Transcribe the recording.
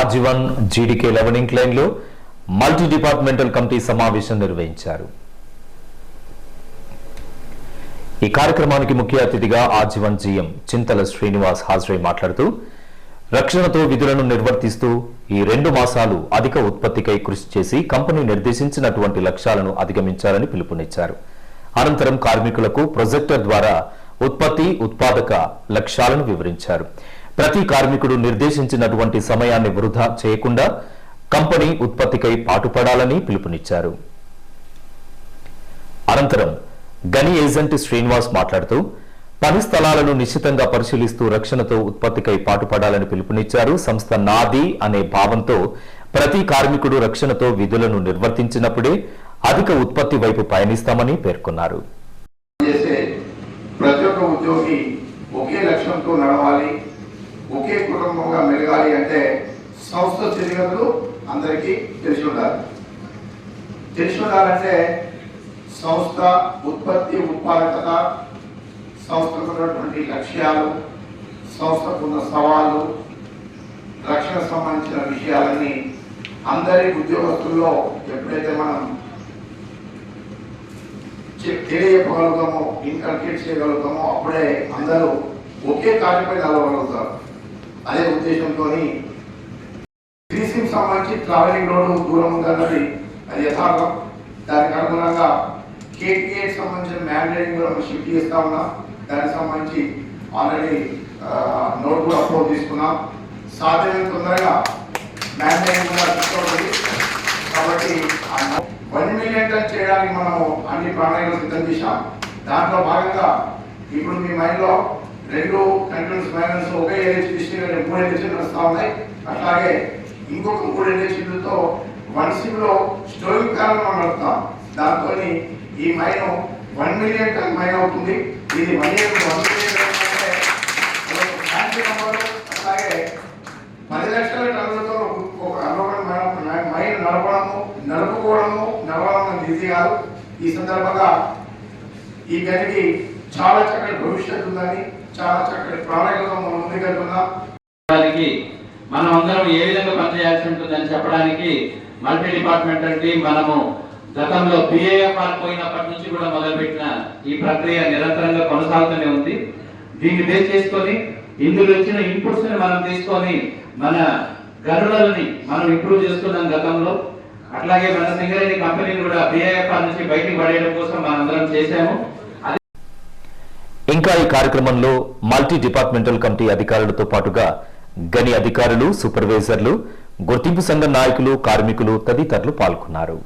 ఆజీవన్ GDK లెవెనింగ్ లైన్లో multi departmental committee సమావేశం నిర్వహించారు. ఈ కార్యక్రమానికి ముఖ్య అతిథిగా ఆజీవన్ జీఎం చింతల శ్రీనివాస్ హాజరై మాట్లాడుతూ రక్షణతో విధులను నిర్వర్తిస్తూ ఈ రెండు మాసాలు అధిక ఉత్పత్తికై కృషి చేసి కంపెనీ నిర్దేశించినటువంటి లక్ష్యాలను అధిగమించాలని పిలుపునిచ్చారు. అనంతరం కార్మికులకు ప్రొజెక్టర్ ద్వారా ఉత్పత్తి ఉత్పాదక లక్ష్యాలను వివరించారు. ప్రతి కార్మికుడు నిర్దేశించినటువంటి సమయాన్ని వృధా చేయకుండా కంపెనీ ఉత్పత్తికై పాటుపడాలని పిలుపునిచ్చారు. అనంతరం గని ఏజెంట్ శ్రీనివాస్ మాట్లాడుతూ పని స్థలాలను నిశ్చితంగా పరిశీలిస్తూ రక్షణతో ఉత్పత్తికై పాటుపడాలని పిలుపునిచ్చారు సంస్థ నాది అనే భావంతో ప్రతి కార్మికుడు రక్షణతో విధులను నిర్వర్తించినప్పుడే అధిక ఉత్పత్తి వైపు పయనిస్తామని పేర్కొన్నారు. ప్రతి ఒక్క ఉద్యోగి ఒకే లక్ష్యంతో నడవాలి ఒకే కుటుంబంగా మెలగాలి అంటే సంస్థ స్థితిగతులు అందరికీ తెలిసి ఉండాలి తెలిసి ఉండాలంటే సంస్థ ఉత్పత్తి ఉత్పాదకత సంస్థకు ఉన్నటువంటి లక్ష్యాలు సంస్థకున్న సవాళ్ళు రక్షణ సంబంధించిన విషయాలన్నీ అందరి ఉద్యోగస్తుల్లో ఎప్పుడైతే మనం చె- ఇన్కల్కేట్ చేయగలుగుతామో అప్పుడే అందరూ ఒకే కార్యపై నిలవగలుగుతారు అదే ఉద్దేశంతో గ్రీసింగ్ సంబంధించి ట్రావెలింగ్ రోడ్డు దూరం ఉందన్నది అది యథార్థం. దానికి అనుగుణంగా కేటీఏకి సంబంధించిన మ్యాండేటింగ్ కూడా షిఫ్ట్ చేస్తా ఉన్నాం. దానికి సంబంధించి ఆల్రెడీ నోట్ కూడా అప్లోడ్ తీసుకున్నాం. సాధ్యమైన తొందరగా మ్యాండేటింగ్ కూడా తీసుకోవాలి. కాబట్టి వన్ మిలియన్ టన్ చేయడానికి మనము అన్ని ప్రణాళికలు సిద్ధం చేశాం. దాంట్లో భాగంగా ఇప్పుడు మీ మైండ్లో రెండు కంట్రోల్స్ బ్యాలెన్స్ ఒకే ఏజ్ డిస్ట్రిక్ట్ మూడు ఎలక్షన్ వస్తూ ఉన్నాయి. అట్లాగే ఇంకొక మూడు ఎలక్షన్లతో వన్ సిమ్లో స్టోరింగ్ కాలంలో నడుపుతాం. దాంతో ఈ mine one million ton mine అవుతుంది. ఇది వన్ ఇయర్ వన్ అట్లాగే పది లక్షల టన్నులతో ఒక అనుభవం మైలు నడపడము నడుపుకోవడము నడవడం అనేది ఈజీ కాదు. ఈ సందర్భంగా ఈ గనికి చాలా చక్కటి భవిష్యత్తు ఉందని చాలా చక్కటి ప్రణాళికతో మనం ముందుకెళ్తున్నాం దానికి మనం అందరం ఏ విధంగా పనిచేయాల్సి ఉంటుందని చెప్పడానికి మల్టీ డిపార్ట్మెంట్ అంటే మనము గతంలో బిఏఎఫ్ పోయినప్పటి నుంచి కూడా మొదలుపెట్టిన ఈ ప్రక్రియ నిరంతరంగా కొనసాగుతూనే ఉంది. దీన్ని బేస్ చేసుకొని ఇందులో వచ్చిన ఇన్పుట్స్ని మనం తీసుకొని మన గనులని మనం ఇంప్రూవ్ చేసుకున్నాం గతంలో. అట్లాగే మన సింగరేణి కంపెనీని కూడా బిఏఎఫ్ఆర్ నుంచి బయటికి పడేయడం కోసం మనందరం చేశాము. ఇంకా ఈ కార్యక్రమంలో మల్టీ డిపార్ట్మెంటల్ కమిటీ అధికారులతో పాటుగా గని అధికారులు సూపర్వైజర్లు గుర్తింపు సంఘం నాయకులు కార్మికులు తదితరులు పాల్గొన్నారు.